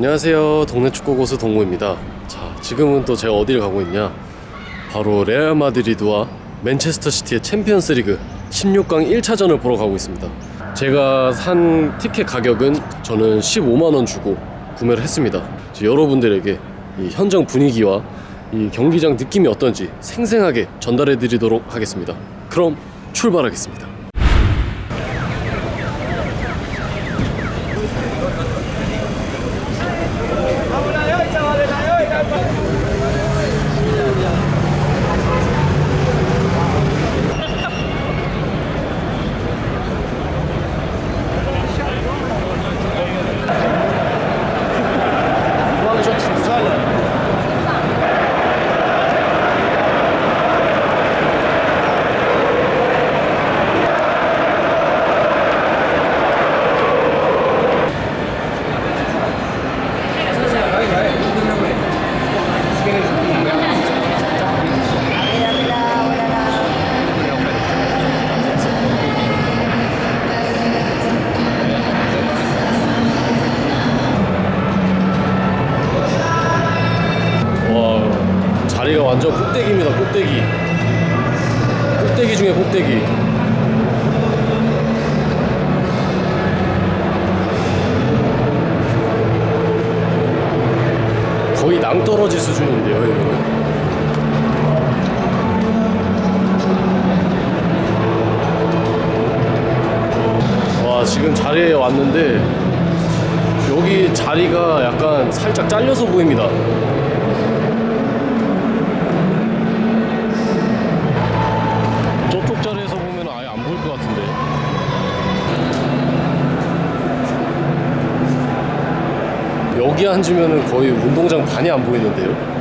안녕하세요. 동네 축구 고수 동무입니다. 자, 지금은 또 제가 어디를 가고 있냐? 바로 레알 마드리드와 맨체스터 시티의 챔피언스 리그 16강 1차전을 보러 가고 있습니다. 제가 산 티켓 가격은 저는 15만 원 주고 구매를 했습니다. 여러분들에게 이 현장 분위기와 이 경기장 느낌이 어떤지 생생하게 전달해 드리도록 하겠습니다. 그럼 출발하겠습니다. 자리가 완전 꼭대기입니다 꼭대기. 꼭대기 중에 꼭대기. 거의 낭떠러지 수준인데요 여기는. 와 지금 자리에 왔는데 여기 자리가 약간 살짝 잘려서 보입니다 저쪽 자리에서 보면 아예 안 보일 것 같은데. 여기 앉으면 거의 운동장 반이 안 보이는데요.